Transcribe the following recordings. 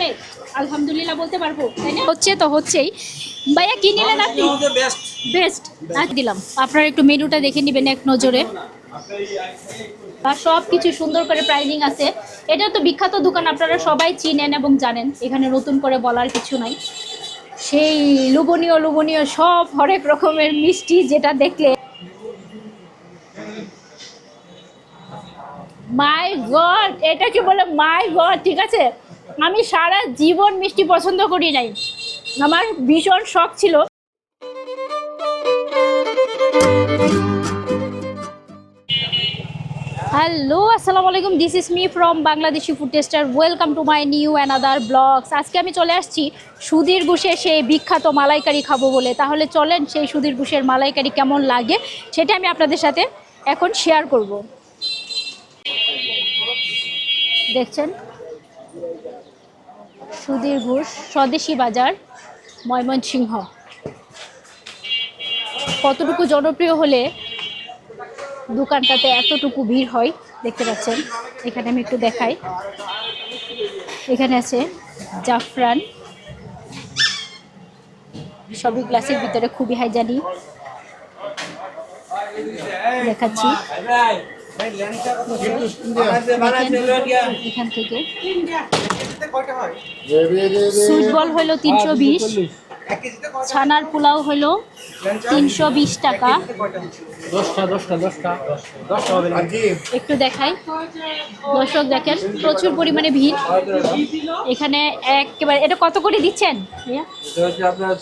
চলে আলহামদুলিল্লাহ বলতে পারব তাই না? হচ্ছে তো হচ্ছেই। ভাইয়া কি নিলেন আপনি? বেস্ট বেস্ট আজ দিলাম। আপনারা একটু মেনুটা দেখে নেবেন এক নজরে। আর সব কিছু সুন্দর করে প্রাইজিং আছে। এটা তো বিখ্যাত দোকান আপনারা সবাই চিনেন এবং জানেন। এখানে নতুন করে বলার কিছু নাই। সেই লোভনীয় লোভনীয় সব হরেক রকমের মিষ্টি যেটা দেখলে। মাই গড এটা কি বলে মাই গড ঠিক আছে? আমি সারা জীবন মিষ্টি পছন্দ করি নাই। আমার ভীষণ শখ ছিল। হ্যালো, আসসালামু আলাইকুম this is me from Bangladeshi food tester welcome to my new another blogs আজকে আমি চলে আসছি সুধীর ঘুষে সেই বিখ্যাত মালাইকারি খাব বলে। তাহলে চলেন সেই সুধীর ঘুষের মালাইকারি কেমন লাগে সেটা আমি আপনাদের সাথে এখন শেয়ার করব। দেখছেন? সুধীর ঘোষ স্বদেশি বাজার ময়মনসিংহ। কতটুকু জনপ্রিয় হলে দোকানটাতে এতটুকু ভিড় হয় দেখতে পাচ্ছেন। এখানে আমি একটু দেখাই। এখানে আছে জাফরান। সবই গ্লাসের ভিতরে খুবই হাইজানি। দেখাচ্ছি। এখান থেকে। সুইট বল হলো তিনশো বিশ ছানার পোলাও হলো তিনশো বিশ টাকা। একটু দেখাই। দর্শক দেখেন প্রচুর পরিমাণে ভিড়। এখানে একেবারে এটা কত করে দিচ্ছেন? ভাইয়া? এটা হচ্ছে আপনার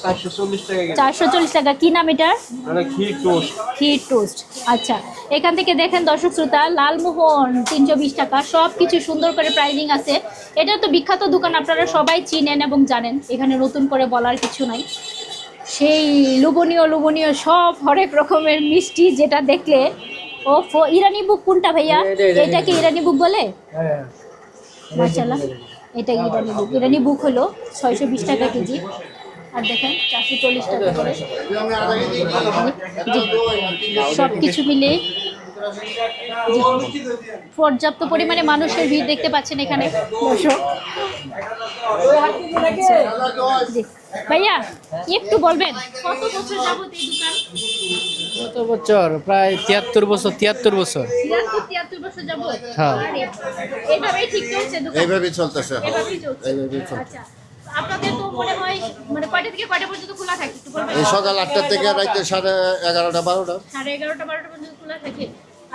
চারশো চল্লিশ টাকা কি নাম এটা মানে টোস্ট। ক্ষীর টোস্ট। আচ্ছা এখান থেকে দেখেন দর্শক শ্রোতা লালমোহন তিনশো বিশ টাকা। সব কিছু সুন্দর করে প্রাইজিং আছে। এটা তো বিখ্যাত দোকান আপনারা সবাই চিনেন এবং জানেন। এখানে নতুন করে বলার কিছু নাই। সেই লুবনীয় লুবনীয় সব হরেক রকমের মিষ্টি যেটা দেখলে ও ফ- ইরানি বুক কোনটা ভাইয়া? এটা- এটা- এটা কি ইরানি বুক বলে? হ্যাঁ মার্শাল্লাহ এটা ইরানি বুক। ইরানি বুক। হলো ছয়শো বিশ টাকা কেজি। আর দেখেন চারশো চল্লিশ টাকা করে। সব কিছু মিলে পর্যাপ্ত পরিমাণে মানুষের ভিড় দেখতে পাচ্ছেন এখানে। ভাইয়া একটু বলবেন। কত বছর যাবত এই দোকান? কত বছর? প্রায় তিয়াত্তর বছর তিয়াত্তর বছর। হ্যাঁ। এইভাবেই চলতেছে। আচ্ছা আপনাদের তো মনে হয় মানে কয়টা থেকে কয়টা পর্যন্ত খোলা থাকে? একটু বলবেন। এই সকাল আটটা থেকে রাইতে সাড়ে এগারোটা বারোটা। সাড়ে এগারোটা বারোটা পর্যন্ত খোলা থাকে।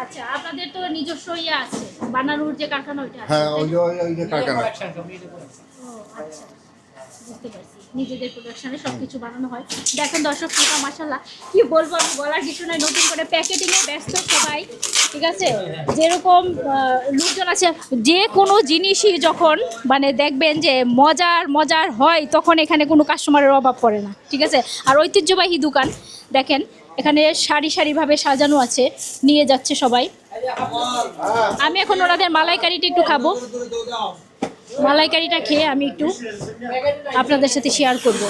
আচ্ছা আপনাদের তো নিজস্ব ইয়ে আছে বানানোর যে কারখানা ওইটা আছে হ্যাঁ ওই যে ওই যে কারখানা। ও আচ্ছা বুঝতে পারছি। নিজেদের প্রোডাকশনে সব কিছু বানানো হয়। দেখেন দর্শক শ্রোতা মাসাল্লাহ কি বলব আমি বলার কিছু নাই। নতুন করে প্যাকেটিংয়ে ব্যস্ত সবাই ঠিক আছে? যেরকম লোকজন আছে যে কোনো জিনিসই যখন মানে দেখবেন যে মজার মজার হয় তখন এখানে কোনো কাস্টমারের অভাব পড়ে না ঠিক আছে? আর ঐতিহ্যবাহী দোকান দেখেন এখানে সারি সারিভাবে সাজানো আছে। নিয়ে যাচ্ছে সবাই। আমি এখন ওনাদের মালাইকারিটা একটু খাব। মালাইকারিটা খেয়ে আমি একটু আপনাদের সাথে শেয়ার করব।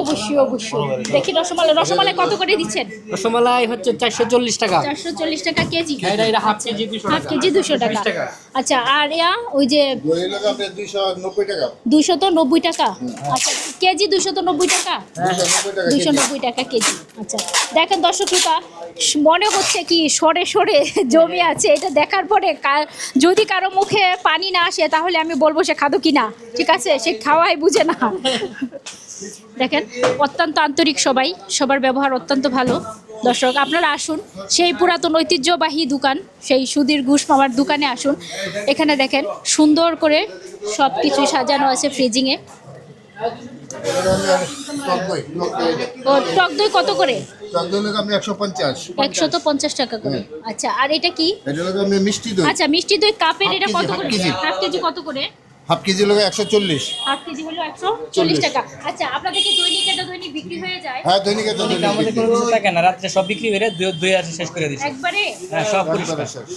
অবশ্যই অবশ্যই। দেখি রসমালাই। রসমালাই কত করে দিচ্ছেন? রসমালাই হচ্ছে চারশো চল্লিশ টাকা। চারশো চল্লিশ টাকা কেজি। হাফ কেজি দুশো হাফ কেজি দুশো টাকা। আচ্ছা আর ইয়া ওই যে দুশো তো নব্বই টাকা। আচ্ছা কেজি দুশো তো নব্বই টাকা? দুশো নব্বই টাকা কেজি। আচ্ছা দেখেন দর্শক শ্রোতা, মনে হচ্ছে কি সরে সরে জমি আছে। এটা দেখার পরে যদি কারও মুখে পানি না আসে তাহলে আমি বলব সে খাদো কিনা। ঠিক আছে? সে খাওয়াই বুঝে না। দেখেন অত্যন্ত আন্তরিক সবাই। সবার ব্যবহার অত্যন্ত ভালো। দর্শক আপনারা আসুন। সেই পুরাতন ঐতিহ্যবাহী দোকান সেই সুধীর ঘুষ মামার দোকানে আসুন। এখানে দেখেন সুন্দর করে সব কিছু সাজানো আছে ফ্রিজিংয়ে। টক দই, কত করে? একশো একশত পঞ্চাশ টাকা করে। আচ্ছা আর এটা কি? মিষ্টি দই। আচ্ছা মিষ্টি দই কাপের এটা কত করে? হাফ কেজি কত করে? হাফ কেজি লোক একশো চল্লিশ। হাফ কেজি হলো একশো চল্লিশ টাকা। আচ্ছা আপনাদের কি দৈনিক এটা দৈনিক বিক্রি হয়ে যায়? হ্যাঁ দৈনিক এটা দৈনিক আমাদের কোনো কিছু থাকে না রাত্রে সব বিক্রি করে দুই দুই আছে শেষ করে দিচ্ছে একবারে? হ্যাঁ সব পরিষ্কার। শেষ।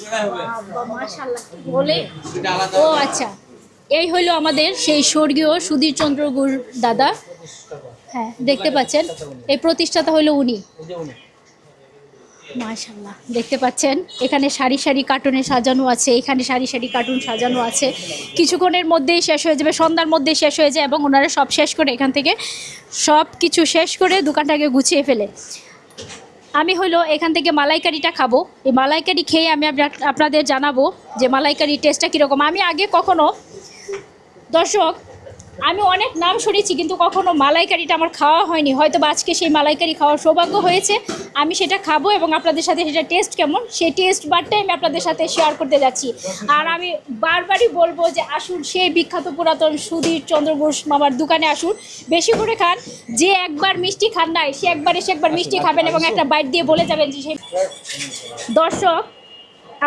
মাশাল্লাহ বলে? ও আচ্ছা। এই হলো আমাদের সেই স্বর্গীয় সুধীর চন্দ্র গুর দাদা। হ্যাঁ দেখতে পাচ্ছেন। এই প্রতিষ্ঠাতা হলো উনি। মাশাল্লাহ দেখতে পাচ্ছেন? এখানে সারি সারি কার্টুনে সাজানো আছে, এখানে সারি সারি কার্টুন সাজানো আছে। কিছুক্ষণের মধ্যেই শেষ হয়ে যাবে, সন্ধ্যার মধ্যেই শেষ হয়ে যায় এবং ওনারা সব শেষ করে এখান থেকে সব কিছু শেষ করে দোকানটাকে গুছিয়ে ফেলে। আমি হলো এখান থেকে মালাইকারিটা খাব। এই মালাইকারি খেয়ে আমি আপনা- আপনাদের জানাব যে মালাইকারির টেস্টটা কীরকম। আমি আগে কখনো, দর্শক আমি অনেক নাম শুনেছি, কিন্তু কখনো মালাইকারিটা আমার খাওয়া হয়নি। হয়তো বা আজকে সেই মালাইকারি খাওয়ার সৌভাগ্য হয়েছে। আমি সেটা খাব এবং আপনাদের সাথে সেটা টেস্ট কেমন, সেই টেস্ট বারটাই আমি আপনাদের সাথে শেয়ার করতে যাচ্ছি। আর আমি বারবারই বলব যে আসুন, সেই বিখ্যাত পুরাতন সুধীর চন্দ্র ঘোষ মামার দোকানে আসুন। বেশি করে খান, যে একবার মিষ্টি খান নাই, সে একবার এসে একবার মিষ্টি খাবেন এবং একটা বাইট দিয়ে বলে যাবেন যে সে দর্শক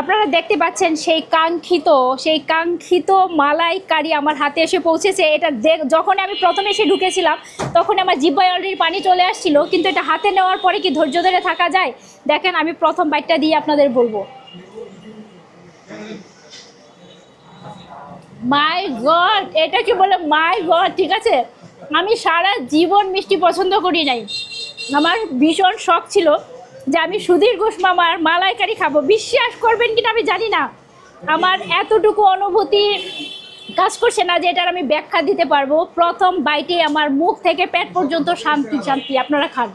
আপনারা দেখতে পাচ্ছেন সেই কাঙ্ক্ষিত সেই কাঙ্ক্ষিত মালাইকারি আমার হাতে এসে পৌঁছেছে। এটা যখন আমি প্রথমে এসে ঢুকেছিলাম তখন আমার জিব্বায় অলরেডি পানি চলে আসছিল, কিন্তু এটা হাতে নেওয়ার পরে কি ধৈর্য ধরে থাকা যায়? দেখেন, আমি প্রথম বাইকটা দিয়ে আপনাদের বলব। মাই গড এটা কি বলে? মাই গড ঠিক আছে? আমি সারা জীবন মিষ্টি পছন্দ করি নাই। আমার ভীষণ শখ ছিল। যে আমি সুধীর ঘোষ মামার মালাইকারি খাব। বিশ্বাস করবেন কিনা আমি জানি না। আমার এতটুকু অনুভূতি কাজ করছে না যে এটার আমি ব্যাখ্যা দিতে পারব। প্রথম বাইটে আমার মুখ থেকে পেট পর্যন্ত শান্তি শান্তি। আপনারা খান।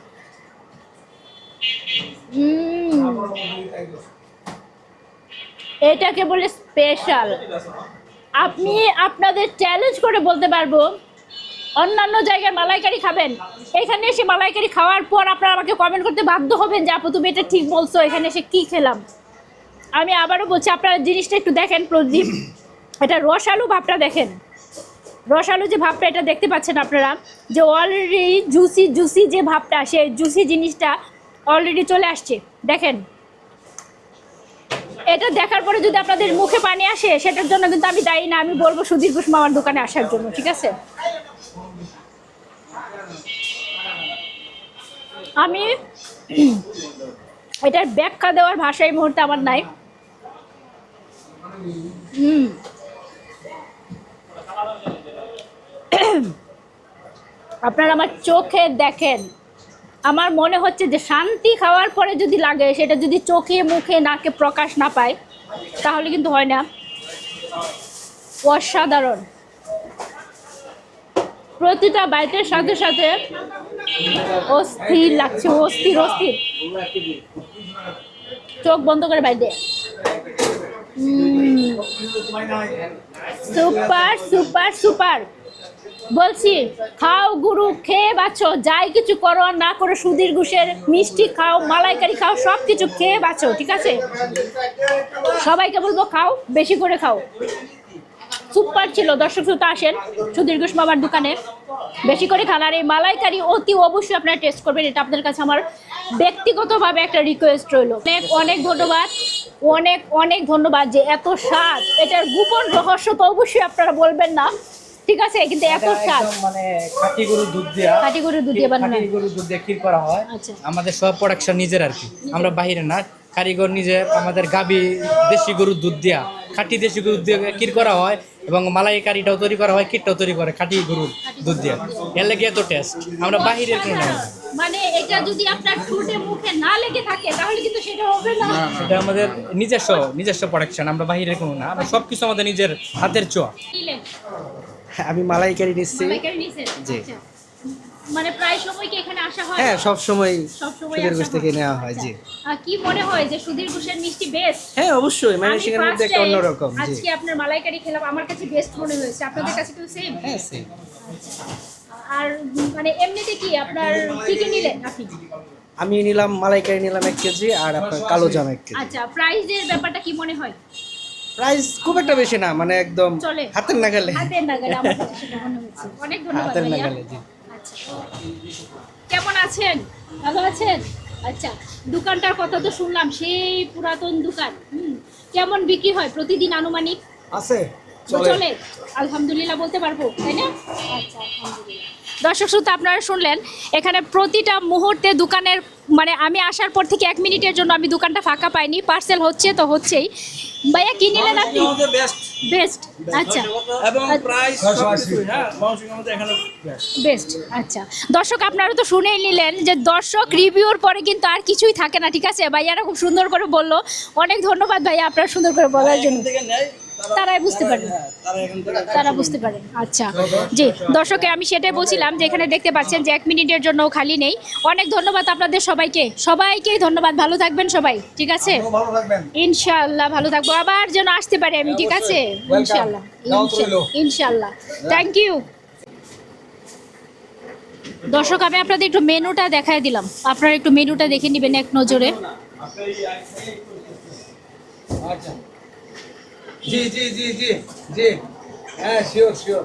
এটাকে বলে স্পেশাল আপনি আপনাদের চ্যালেঞ্জ করে বলতে পারব অন্যান্য জায়গায় মালাইকারি খাবেন। এখানে এসে মালাইকারি খাওয়ার পর আপনারা আমাকে কমেন্ট করতে বাধ্য হবেন যে, আপু, তুমি এটা ঠিক বলছো, এখানে এসে কী খেলাম? আমি আবারও বলছি, আপনারা জিনিসটা একটু দেখেন, প্রদীপ। এটা রসালু ভাবটা দেখেন। রসালু যে ভাবটা, এটা দেখতে পাচ্ছেন আপনারা, যে অলরেডি জুসি জুসি যে ভাবটা, সেই জুসি জিনিসটা অলরেডি চলে আসছে। দেখেন। এটা দেখার পরে যদি আপনাদের মুখে পানি আসে, সেটার জন্য কিন্তু আমি দায়ী না। আমি বলব সুধীর ঘোষ মামার দোকানে আসার জন্য, ঠিক আছে? আমি এটার ব্যাখ্যা দেওয়ার ভাষা এই মুহূর্তে আমার নাই। আপনারা আমার চোখে দেখেন। আমার মনে হচ্ছে যে শান্তি খাওয়ার পরে যদি লাগে, সেটা যদি চোখে, মুখে, নাকে প্রকাশ না পায়, তাহলে কিন্তু হয় না। অসাধারণ। প্রতিটা বাইটের সাথে সাথে অস্থির লাগছে, অস্থির অস্থির। চোখ বন্ধ করে বাইটে সুপার সুপার সুপার। বলছি, খাও গুরু, খেয়ে বাঁচো। যাই কিছু করো আর না করো সুধীর ঘুষের মিষ্টি খাও, মালাইকারি খাও, সব কিছু খেয়ে বাঁচো, ঠিক আছে? সবাইকে বলব খাও, বেশি করে খাও। সুপার ছিল। দর্শক শ্রোতা আসেন সুধীর ঘোষ মামার দোকানে। বেশি করে খান আর এই মালাইকারি অতি অবশ্যই আপনারা টেস্ট করবেন। এটা আপনাদের কাছে আমার ব্যক্তিগতভাবে একটা রিকোয়েস্ট রইল। অনেক অনেক ধন্যবাদ। অনেক অনেক ধন্যবাদ যে এত স্বাদ। এটার গোপন রহস্য তো অবশ্যই আপনারা বলবেন না। ঠিক আছে কিন্তু এত স্বাদ। মানে খাঁটি গরুর দুধ দিয়া। খাঁটি গরুর দুধ দিয়ে বানানো। খাঁটি গরুর দুধ দিয়ে ক্ষীর করা হয়। আচ্ছা। আমাদের সব প্রোডাকশন নিজের আর কি। আমরা বাইরে না। কারিগর নিজের আমাদের গাবি দেশি গরুর দুধ দিয়া। খাঁটি দেশি গরুর দিয়ে ক্ষীর করা হয় এবং মালাই কারিটাও তৈরি করা হয় ক্ষীরটাও তৈরি করে খাঁটি গরুর দুধ দিয়া। এর লেগে এত টেস্ট আমরা বাহিরের কোনো নেই। মানে এটা যদি আপনার ঠোঁটে মুখে না লেগে থাকে তাহলে কিন্তু সেটা হবে না। এটা আমাদের নিজস্ব নিজস্ব প্রোডাকশন আমরা বাহিরের কোনো না। আমরা সব কিছু আমাদের নিজের হাতের ছোঁয়া। আমি মালাইকারি নিচ্ছি। মালাইকারি নিছেন জি। মানে প্রায় সময় কি এখানে আসা হয়? হ্যাঁ সব সময় আসা গোছ থেকে নেওয়া হয় জি। আচ্ছা। কি মনে হয় যে সুধীর ঘোষের মিষ্টি বেস্ট হ্যাঁ অবশ্যই। মানে আমি মধ্যে একটা অন্যরকম জি। আজকে আপনার মালাইকারি খেলাম আমার কাছে বেস্ট মনে হয়েছে। আপনাদের কাছে সেম হ্যাঁ same। আর মানে এমনিতে কি আপনার কি কি নিলেন আপনি? আমি নিলাম মালাইকারি নিলাম এক কেজি আর আপনার কালো জাম এক কেজি। আচ্ছা প্রাইজের ব্যাপারটা কি মনে হয়? প্রাইস খুব একটা বেশি না মানে একদম। হাতের নাগালে। হাতের নাগালে অনেক ধন্যবাদ হাতের নাগালে জি। কেমন আছেন? ভালো আছেন? আচ্ছা দোকানটার কথা তো শুনলাম সেই পুরাতন দোকান। হুম কেমন বিক্রি হয় প্রতিদিন আনুমানিক? আছে চলে। আলহামদুলিল্লাহ বলতে পারব তাই না? আচ্ছা আলহামদুলিল্লাহ। দর্শক শ্রোতা আপনারা শুনলেন এখানে প্রতিটা মুহূর্তে দোকানের মানে আমি আসার পর থেকে এক মিনিটের জন্য আমি দোকানটা ফাঁকা পাইনি পার্সেল হচ্ছে তো হচ্ছেই। ভাইয়া কি নিলেন আপনি? বেস্ট আচ্ছা। এবং আচ্ছা। হ্যাঁ বেস্ট আচ্ছা। দর্শক আপনারা তো শুনেই নিলেন যে দর্শক রিভিউর পরে কিন্তু আর কিছুই থাকে না ঠিক আছে? ভাইয়ারা খুব সুন্দর করে বলল। অনেক ধন্যবাদ ভাইয়া আপনারা সুন্দর করে বলার জন্য। তারাই বুঝতে পারেন হ্যাঁ তারা থেকে তারা বুঝতে পারেন আচ্ছা জি দর্শকে আমি সেটাই বলছিলাম যে এখানে দেখতে পাচ্ছেন যে এক মিনিটের জন্য খালি নেই। অনেক ধন্যবাদ আপনাদের সবাইকে। সবাইকেই ধন্যবাদ। ভালো থাকবেন সবাই ঠিক আছে? ইনশাআল্লাহ ভালো থাকব। আবার যেন আসতে পারি আমি ঠিক আছে? ইনশাআল্লাহ ইনশা- ইনশাআল্লাহ। থ্যাংক ইউ দর্শক আমি আপনাদের একটু মেনুটা দেখায় দিলাম। আপনারা একটু মেনুটা দেখে নেবেন এক নজরে। জি জি জি জি জি হ্যাঁ শিওর শিওর